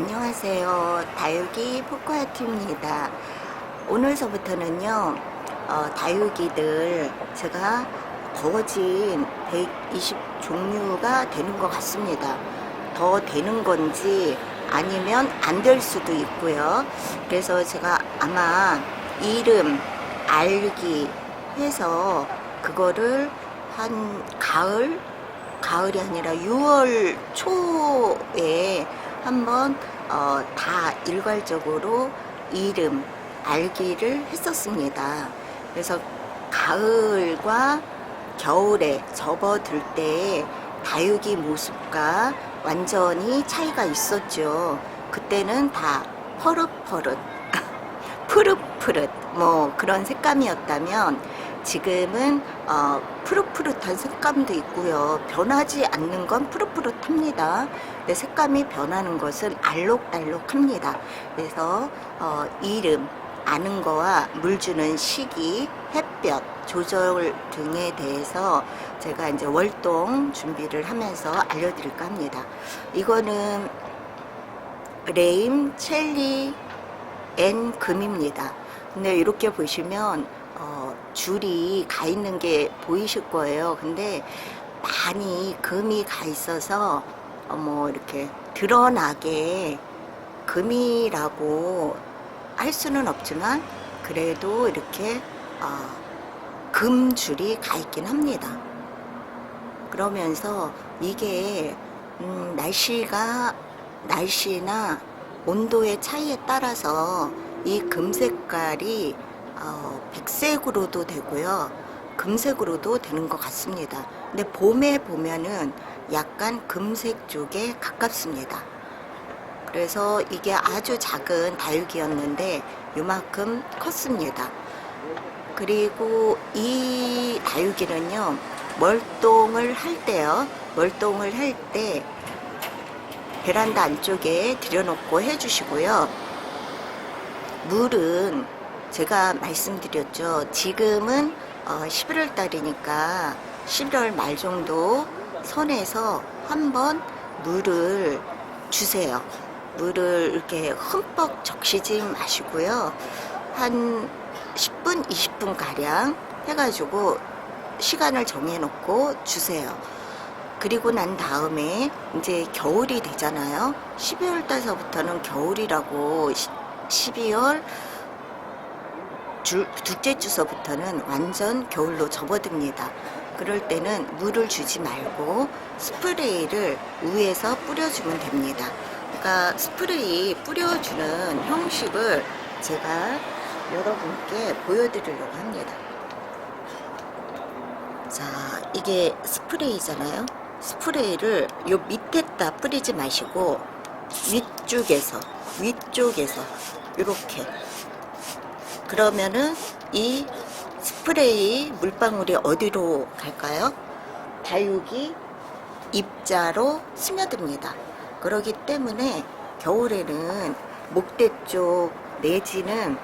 안녕하세요. 다육이 포코아트입니다. 오늘서부터는요, 어, 다육이들 제가 거진 120 종류가 되는 것 같습니다. 더 되는 건지 아니면 안 될 수도 있고요. 그래서 제가 아마 이름, 알기 해서 그거를 한 가을, 가을이 아니라 6월 초에 한번 어, 다 일괄적으로 이름 알기를 했었습니다. 그래서 가을과 겨울에 접어들 때 다육이 모습과 완전히 차이가 있었죠. 그때는 다 퍼릇퍼릇, 푸릇푸릇 뭐 그런 색감이었다면 지금은 어, 푸릇푸릇한 색감도 있고요. 변하지 않는 건 푸릇푸릇합니다. 근데 색감이 변하는 것은 알록달록합니다. 그래서 어, 이름, 아는 거와 물 주는 시기, 햇볕, 조절 등에 대해서 제가 이제 월동 준비를 하면서 알려드릴까 합니다. 이거는 레임, 첼리, 앤 금입니다. 근데 이렇게 보시면 어, 줄이 가 있는 게 보이실 거예요. 근데 많이 금이 가 있어서 어, 뭐 이렇게 드러나게 금이라고 할 수는 없지만 그래도 이렇게 어, 금줄이 가 있긴 합니다. 그러면서 이게 음, 날씨가 날씨나 온도의 차이에 따라서 이 금 색깔이 어, 백색으로도 되고요. 금색으로도 되는 것 같습니다. 근데 봄에 보면은 약간 금색 쪽에 가깝습니다. 그래서 이게 아주 작은 다육이었는데 요만큼 컸습니다. 그리고 이 다육이는요, 멀동을 할 때요, 멀동을 할 때 베란다 안쪽에 들여놓고 해주시고요. 물은 제가 말씀드렸죠. 지금은 어, 11월 달이니까 11월 말 정도 선에서 한번 물을 주세요. 물을 이렇게 흠뻑 적시지 마시고요. 한 10분, 20분 가량 해가지고 시간을 정해놓고 주세요. 그리고 난 다음에 이제 겨울이 되잖아요. 12월 달서부터는 겨울이라고 12월 줄, 둘째 주서부터는 완전 겨울로 접어듭니다. 그럴 때는 물을 주지 말고 스프레이를 위에서 뿌려주면 됩니다. 그러니까 스프레이 뿌려주는 형식을 제가 여러분께 보여드리려고 합니다. 자, 이게 스프레이잖아요. 스프레이를 요 밑에다 뿌리지 마시고 위쪽에서 위쪽에서 이렇게 그러면은 이 스프레이 물방울이 어디로 갈까요? 다육이 입자로 스며듭니다. 그러기 때문에 겨울에는 목대 쪽 내지는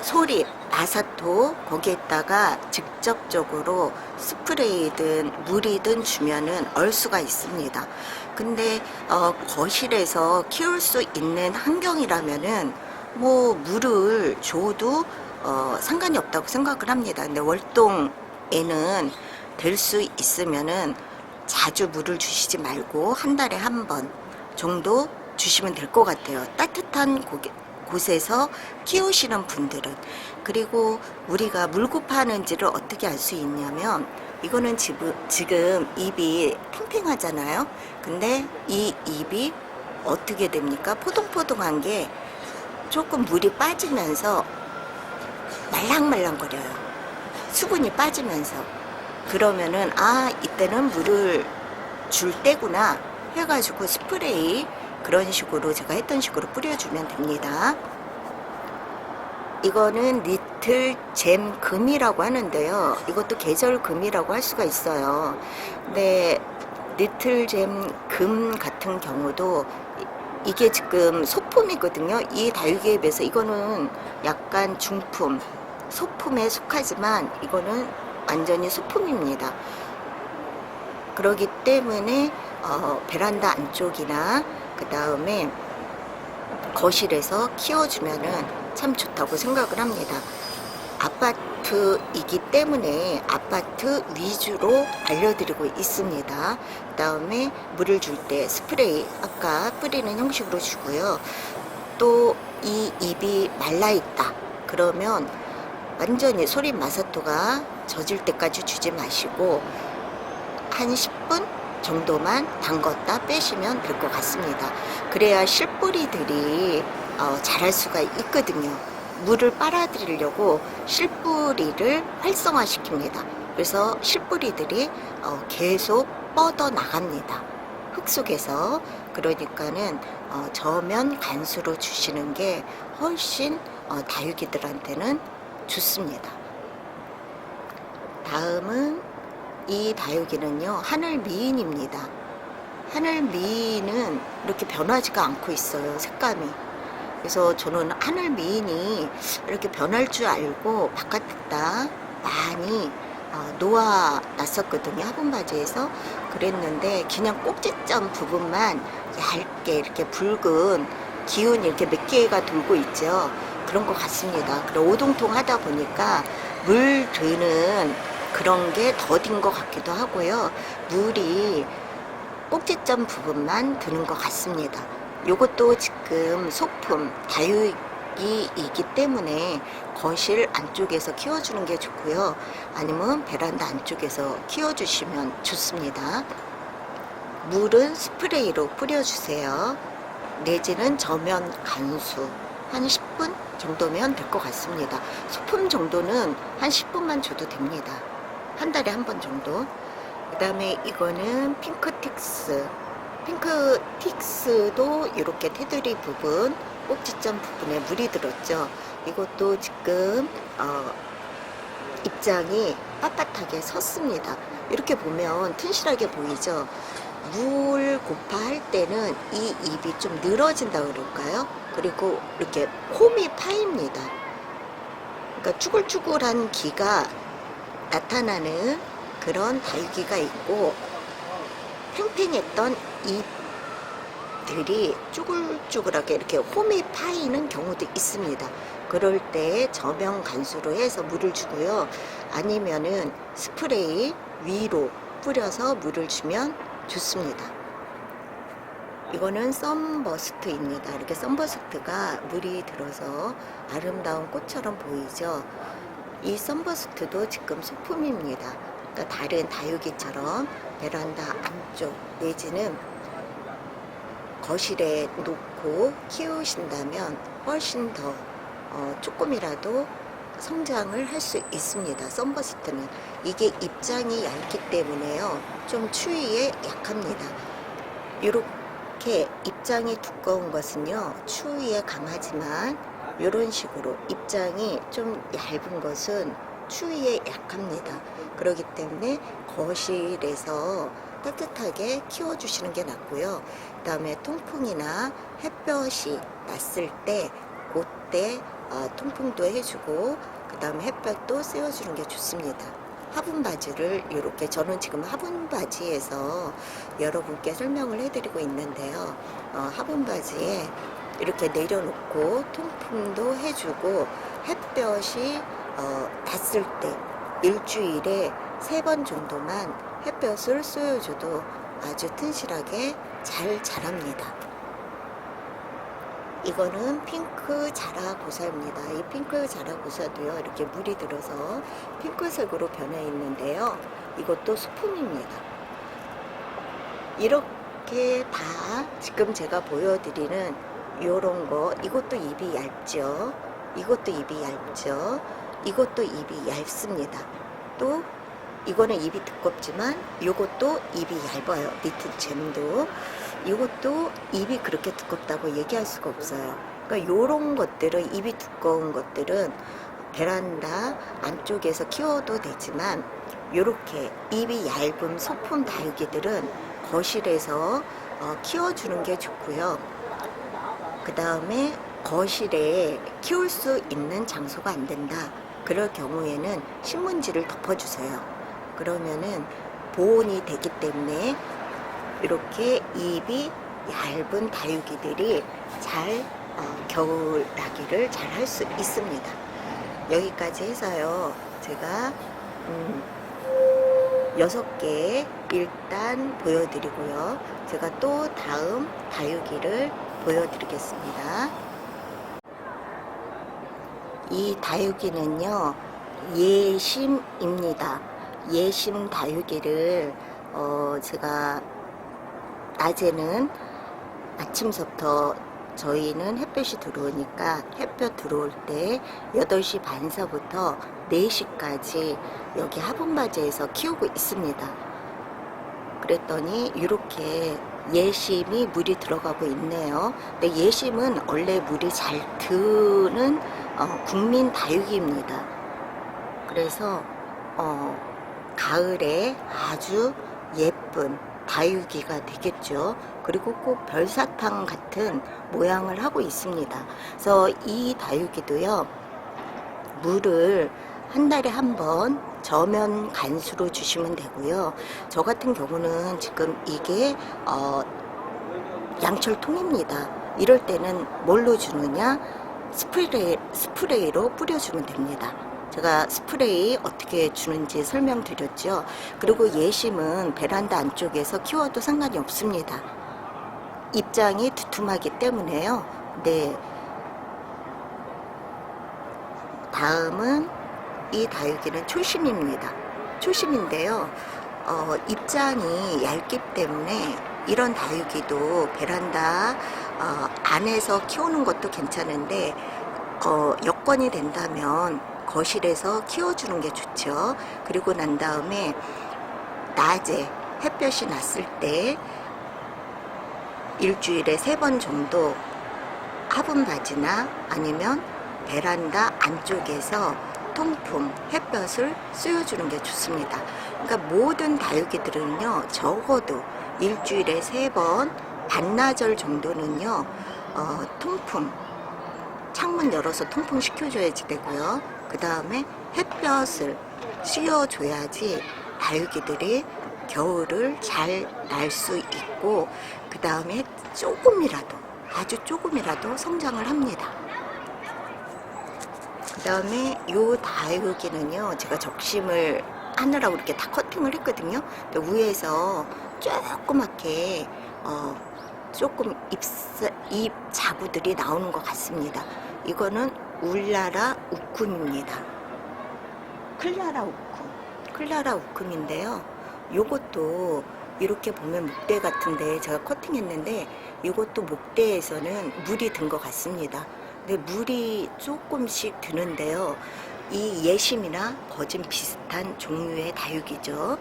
소립, 아사토 거기에다가 직접적으로 스프레이든 물이든 주면은 얼 수가 있습니다. 근데 어, 거실에서 키울 수 있는 환경이라면은 뭐 물을 줘도 어, 상관이 없다고 생각을 합니다. 근데 월동에는 될 수 있으면은 자주 물을 주시지 말고 한 달에 한 번 정도 주시면 될 것 같아요. 따뜻한 고개, 곳에서 키우시는 분들은 그리고 우리가 물급하는지를 어떻게 알 수 있냐면 이거는 지금, 지금 입이 팽팽하잖아요. 근데 이 입이 어떻게 됩니까? 포동포동한 게 조금 물이 빠지면서 말랑말랑거려요. 수분이 빠지면서. 그러면은, 아, 이때는 물을 줄 때구나 해가지고 스프레이 그런 식으로 제가 했던 식으로 뿌려주면 됩니다. 이거는 리틀 잼 금이라고 하는데요. 이것도 계절 금이라고 할 수가 있어요. 근데 리틀 잼 금 같은 경우도 이- 이게 지금 소품이거든요. 이 다육이에 비해서 이거는 약간 중품, 소품에 속하지만 이거는 완전히 소품입니다. 그렇기 때문에 어, 베란다 안쪽이나 그 다음에 거실에서 키워주면은 참 좋다고 생각을 합니다. 아파트 이기 때문에 아파트 위주로 알려드리고 있습니다. 그 다음에 물을 줄 때 스프레이 아까 뿌리는 형식으로 주고요. 또 이 잎이 말라있다. 그러면 완전히 소린 마사토가 젖을 때까지 주지 마시고 한 10분 정도만 담궜다 빼시면 될 것 같습니다. 그래야 실뿌리들이 어, 자랄 수가 있거든요. 물을 빨아들이려고 실뿌리를 활성화시킵니다. 그래서 실뿌리들이 어, 계속 뻗어 나갑니다. 흙 속에서 그러니까는 어, 저면 간수로 주시는 게 훨씬 어, 다육이들한테는 좋습니다. 다음은 이 다육이는요 하늘 미인입니다. 하늘 미인은 이렇게 변하지가 않고 있어요 색감이. 그래서 저는 하늘 미인이 이렇게 변할 줄 알고 바깥에다 많이 어, 놓아 놨었거든요 화분 바지에서. 그랬는데 그냥 꼭지점 부분만 얇게 이렇게 붉은 기운이 이렇게 몇 개가 돌고 있죠. 그런 것 같습니다. 오동통 하다 보니까 물 드는 그런 게 더딘 것 같기도 하고요. 물이 꼭지점 부분만 드는 것 같습니다 요것도 지금 소품 다육이이기 때문에 거실 안쪽에서 키워주는 게 좋고요. 아니면 베란다 안쪽에서 키워주시면 좋습니다. 물은 스프레이로 뿌려주세요. 내지는 저면 간수 한 10분 정도면 될 것 같습니다. 소품 정도는 한 10분만 줘도 됩니다. 한 달에 한 번 정도. 그 다음에 이거는 핑크틱스. 핑크 틱스도 이렇게 테두리 부분, 꼭지점 부분에 물이 들었죠. 이것도 지금 어, 입장이 빳빳하게 섰습니다. 이렇게 보면 튼실하게 보이죠. 물 고파 할 때는 이 잎이 좀 늘어진다 그럴까요? 그리고 이렇게 홈이 파입니다. 그러니까 쭈글쭈글한 기가 나타나는 그런 다육이가 있고 팽팽했던 잎들이 쭈글쭈글하게 이렇게 홈이 파이는 경우도 있습니다. 그럴 때 저명 간수로 해서 물을 주고요. 아니면은 스프레이 위로 뿌려서 물을 주면 좋습니다. 이거는 썬버스트입니다. 이렇게 썬버스트가 물이 들어서 아름다운 꽃처럼 보이죠. 이 썬버스트도 지금 소품입니다. 그러니까 다른 다육이처럼 베란다 안쪽 내지는 거실에 놓고 키우신다면 훨씬 더 어, 조금이라도 성장을 할 수 있습니다. 썬버스트는 이게 입장이 얇기 때문에요. 좀 추위에 약합니다. 이렇게 입장이 두꺼운 것은요. 추위에 강하지만 이런 식으로 입장이 좀 얇은 것은 추위에 약합니다. 그렇기 때문에 거실에서 따뜻하게 키워주시는 게 낫고요. 그 다음에 통풍이나 햇볕이 났을 때 그때 어, 통풍도 해주고 그 다음에 햇볕도 쐬어주는 게 좋습니다. 화분 바지를 이렇게 저는 지금 화분 바지에서 여러분께 설명을 해드리고 있는데요. 어, 화분 바지에 이렇게 내려놓고 통풍도 해주고 햇볕이 어, 닿을 때 일주일에 세 번 정도만 햇볕을 쏘여줘도 아주 튼실하게 잘 자랍니다. 이거는 핑크 자라고사입니다. 이 핑크 자라고사도요, 이렇게 물이 들어서 핑크색으로 변해 있는데요. 이것도 소품입니다. 이렇게 다 지금 제가 보여드리는 요런 거, 이것도 잎이 얇죠. 이것도 잎이 얇죠. 이것도 잎이 얇습니다. 또 이거는 잎이 두껍지만 이것도 잎이 얇아요. 밑은 잼도. 이것도 잎이 그렇게 두껍다고 얘기할 수가 없어요. 그러니까 요런 것들은 잎이 두꺼운 것들은 베란다 안쪽에서 키워도 되지만 요렇게 잎이 얇은 소품 다육이들은 거실에서 어, 키워주는 게 좋고요. 그 다음에 거실에 키울 수 있는 장소가 안 된다. 그럴 경우에는 신문지를 덮어주세요. 그러면은 보온이 되기 때문에 이렇게 잎이 얇은 다육이들이 잘 어, 겨울 나기를 잘 할 수 있습니다. 여기까지 해서요. 제가 음, 여섯 개 일단 보여드리고요. 제가 또 다음 다육이를 보여드리겠습니다. 이 다육이는요, 예심입니다. 예심 다육이를, 어, 제가 낮에는 아침서부터 저희는 햇볕이 들어오니까 햇볕 들어올 때 8시 반서부터 4시까지 여기 화분바지에서 키우고 있습니다. 그랬더니 이렇게 예심이 물이 들어가고 있네요. 근데 예심은 원래 물이 잘 드는 어, 국민 다육이입니다. 그래서 어, 가을에 아주 예쁜 다육이가 되겠죠. 그리고 꼭 별사탕 같은 모양을 하고 있습니다. 그래서 이 다육이도요, 물을 한 달에 한 번 저면 간수로 주시면 되고요. 저 같은 경우는 지금 이게 어, 양철통입니다. 이럴 때는 뭘로 주느냐? 스프레이, 스프레이로 뿌려주면 됩니다. 제가 스프레이 어떻게 주는지 설명드렸죠. 그리고 예심은 베란다 안쪽에서 키워도 상관이 없습니다. 입장이 두툼하기 때문에요. 네. 다음은 이 다육이는 초심입니다. 초심인데요. 어, 입장이 얇기 때문에 이런 다육이도 베란다 어, 안에서 키우는 것도 괜찮은데 어, 여건이 된다면 거실에서 키워주는 게 좋죠. 그리고 난 다음에 낮에 햇볕이 났을 때 일주일에 세 번 정도 화분 바지나 아니면 베란다 안쪽에서 통풍, 햇볕을 쐬어주는 게 좋습니다. 그러니까 모든 다육이들은요, 적어도 일주일에 세 번, 반나절 정도는요, 어, 통풍, 창문 열어서 통풍 시켜줘야지 되고요. 그 다음에 햇볕을 씌워줘야지 다육이들이 겨울을 잘 날 수 있고, 그 다음에 조금이라도, 아주 조금이라도 성장을 합니다. 그 다음에 요 다육이는요, 제가 적심을 하느라고 이렇게 다 커팅을 했거든요. 위에서 조그맣게, 어, 조금 잎, 잎 자구들이 나오는 것 같습니다. 이거는 울라라 우쿰입니다. 클라라 우쿰. 클라라 우쿰인데요. 요것도 이렇게 보면 목대 같은데 제가 커팅했는데 이것도 목대에서는 물이 든 것 같습니다. 근데 물이 조금씩 드는데요. 이 예심이나 버진 비슷한 종류의 다육이죠.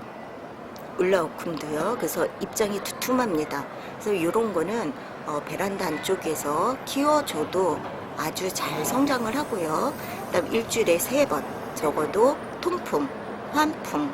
울라우쿰도요. 그래서 입장이 두툼합니다. 그래서 이런 거는 어, 베란다 안쪽에서 키워줘도 아주 잘 성장을 하고요. 그다음 일주일에 세 번 적어도 통풍, 환풍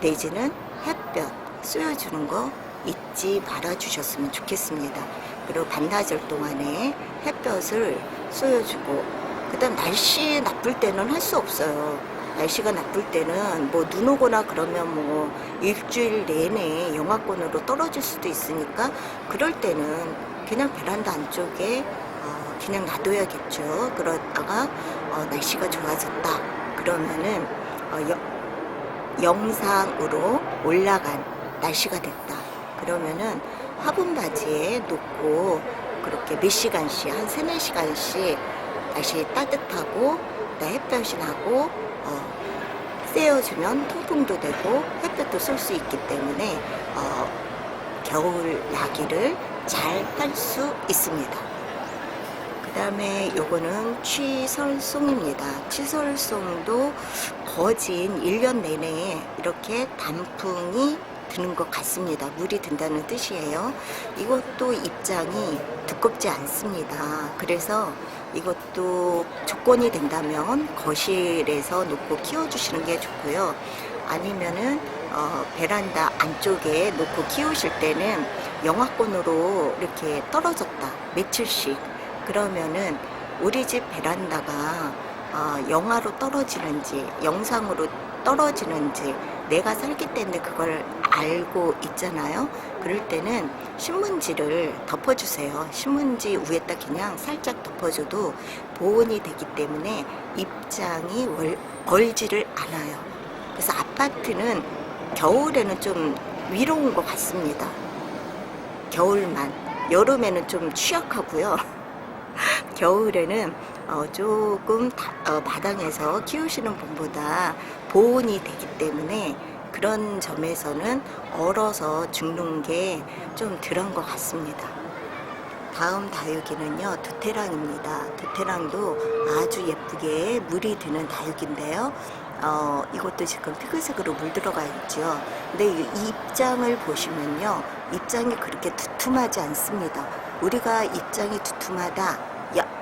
내지는 햇볕 쏘여주는 거 잊지 말아 주셨으면 좋겠습니다. 그리고 반나절 동안에 햇볕을 쏘여주고 그다음 날씨 나쁠 때는 할 수 없어요. 날씨가 나쁠 때는 뭐 눈 오거나 그러면 뭐 일주일 내내 영하권으로 떨어질 수도 있으니까 그럴 때는 그냥 베란다 안쪽에 어, 그냥 놔둬야겠죠. 그러다가 어, 날씨가 좋아졌다 그러면은 어, 여- 영상으로 올라간 날씨가 됐다. 그러면은 화분 바지에 놓고 그렇게 몇 시간씩 한 세네 시간씩 날씨 따뜻하고 나 햇볕이 나고 어, 쐬어주면 통풍도 되고 햇볕도 쏠 수 있기 때문에 어, 겨울 나기를 잘 할 수 있습니다. 그 다음에 요거는 취설송입니다. 취설송도 거진 1년 내내 이렇게 단풍이 드는 것 같습니다. 물이 든다는 뜻이에요. 이것도 입장이 두껍지 않습니다. 그래서 이것도 조건이 된다면 거실에서 놓고 키워주시는 게 좋고요. 아니면은 어, 베란다 안쪽에 놓고 키우실 때는 영하권으로 이렇게 떨어졌다 며칠씩 그러면은 우리 집 베란다가 어, 영하로 떨어지는지 영상으로 떨어지는지 내가 살기 때문에 그걸 알고 있잖아요. 그럴 때는 신문지를 덮어주세요. 신문지 위에다 그냥 살짝 덮어줘도 보온이 되기 때문에 입장이 월, 얼지를 않아요. 그래서 아파트는 겨울에는 좀 위로운 것 같습니다. 겨울만. 여름에는 좀 취약하고요. 겨울에는 어, 조금 다- 어, 마당에서 키우시는 분보다 보온이 되기 때문에 그런 점에서는 얼어서 죽는 게 좀 덜한 것 같습니다. 다음 다육이는요 두테랑입니다. 두테랑도 아주 예쁘게 물이 드는 다육인데요. 어, 이것도 지금 피글색으로 물 들어가 있죠. 근데 이 입장을 보시면요, 입장이 그렇게 두툼하지 않습니다. 우리가 입장이 두툼하다.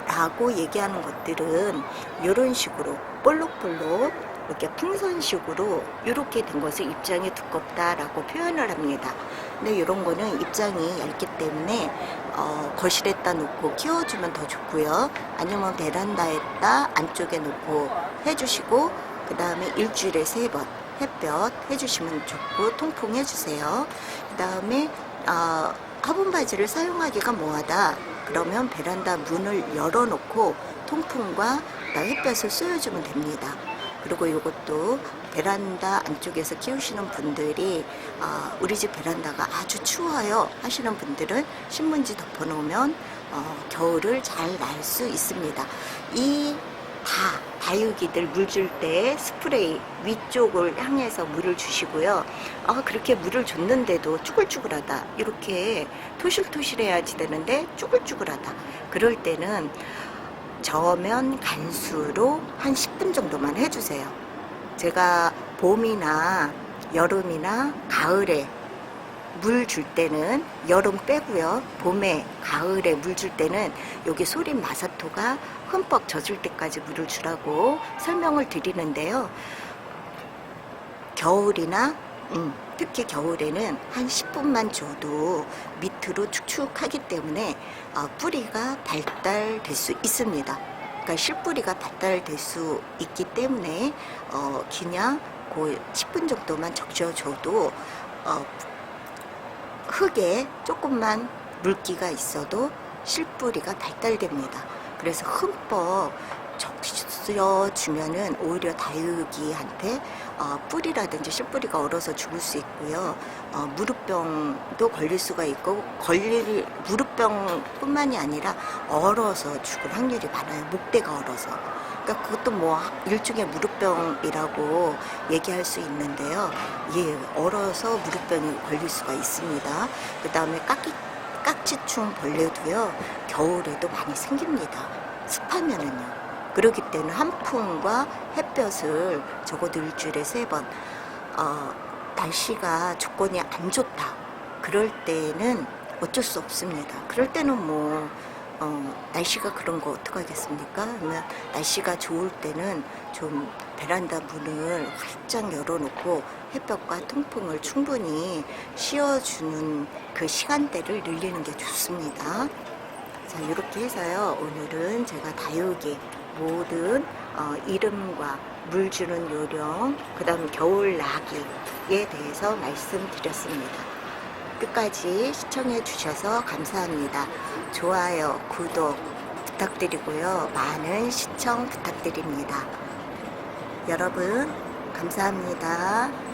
라고 얘기하는 것들은 이런 식으로 볼록볼록 이렇게 풍선식으로 이렇게 된 것을 입장이 두껍다라고 표현을 합니다. 근데 이런 거는 입장이 얇기 때문에 어, 거실에다 놓고 키워주면 더 좋고요. 아니면 베란다에다 안쪽에 놓고 해주시고 그 다음에 일주일에 세 번 햇볕 해주시면 좋고 통풍해주세요. 그 다음에 어, 화분 바지를 사용하기가 뭐하다. 그러면 베란다 문을 열어놓고 통풍과 햇볕을 쏘여주면 됩니다. 그리고 이것도 베란다 안쪽에서 키우시는 분들이 아, 우리 집 베란다가 아주 추워요 하시는 분들은 신문지 덮어놓으면 어, 겨울을 잘 날 수 있습니다. 이 다 다육이들 물 줄 때 스프레이 위쪽을 향해서 물을 주시고요. 아 그렇게 물을 줬는데도 쭈글쭈글하다 이렇게 토실토실해야지 되는데 쭈글쭈글하다 그럴 때는 저면 간수로 한 10분 정도만 해주세요. 제가 봄이나 여름이나 가을에 물 줄 때는 여름 빼고요. 봄에 가을에 물 줄 때는 여기 소린 마사토가 흠뻑 젖을 때까지 물을 주라고 설명을 드리는데요. 겨울이나 음, 특히 겨울에는 한 10분만 줘도 밑으로 축축하기 때문에 어, 뿌리가 발달될 수 있습니다. 그러니까 실뿌리가 발달될 수 있기 때문에 어, 그냥 그 10분 정도만 적셔줘도 어, 흙에 조금만 물기가 있어도 실뿌리가 발달됩니다. 그래서 흠뻑 적셔주면은 오히려 다육이한테 어, 뿌리라든지 실뿌리가 얼어서 죽을 수 있고요. 어, 무릎병도 걸릴 수가 있고 걸릴 무릎병뿐만이 아니라 얼어서 죽을 확률이 많아요. 목대가 얼어서. 그러니까 그것도 뭐 일종의 무릎병이라고 얘기할 수 있는데요. 예, 얼어서 무릎병이 걸릴 수가 있습니다. 그 다음에 깍기, 깍지충 벌레도요, 겨울에도 많이 생깁니다. 습하면은요. 그렇기 때문에 한풍과 햇볕을 적어도 일주일에 세 번, 어, 날씨가 조건이 안 좋다. 그럴 때는 어쩔 수 없습니다. 그럴 때는 뭐, 어, 날씨가 그런 거 어떡하겠습니까? 그러면 날씨가 좋을 때는 좀 베란다 문을 활짝 열어놓고 햇볕과 통풍을 충분히 씌워주는 그 시간대를 늘리는 게 좋습니다. 자, 이렇게 해서요. 오늘은 제가 다육이 모든 어, 이름과 물 주는 요령, 그 다음 겨울 나기에 대해서 말씀드렸습니다. 끝까지 시청해 주셔서 감사합니다. 좋아요, 구독 부탁드리고요. 많은 시청 부탁드립니다. 여러분, 감사합니다.